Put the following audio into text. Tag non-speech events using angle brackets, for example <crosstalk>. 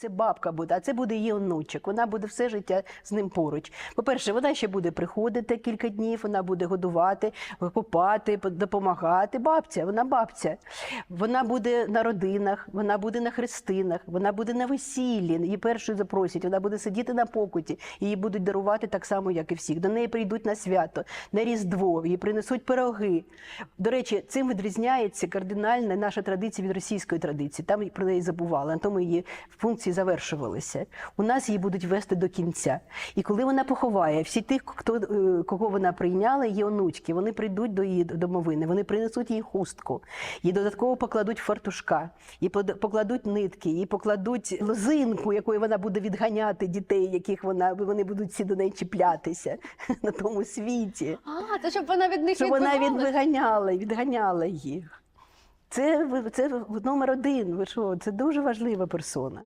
це бабка буде, а це буде її онучок. Вона буде все життя з ним поруч. По-перше, вона ще буде приходити кілька днів, вона буде годувати, купати, допомагати. Бабця, вона бабця. Вона буде на родинах, вона буде на хрестинах, вона буде на весіллі. Її першою запросять, вона буде сидіти на покуті. Її будуть дарувати так само, як і всіх. До неї прийдуть на свято, на Різдво, їй принесуть пироги. До речі, цим відрізняється кардинальна наша традиція від російської традиції. Там про неї забували, на тому її функції завершувалися. У нас її будуть вести до кінця. І коли вона поховає, всі тих, хто е, кого вона прийняла, її онучки, вони прийдуть до її домовини, вони принесуть їй хустку, їй додатково покладуть фартушка, їй покладуть нитки, їй покладуть лозинку, якою вона буде відганяти дітей, яких вона вони будуть всі до неї чіплятися <laughs> на тому світі. А, це щоб вона від них Щоб вона відганяла, відганяла їх. Це, це номер один. Ви що? Це дуже важлива персона.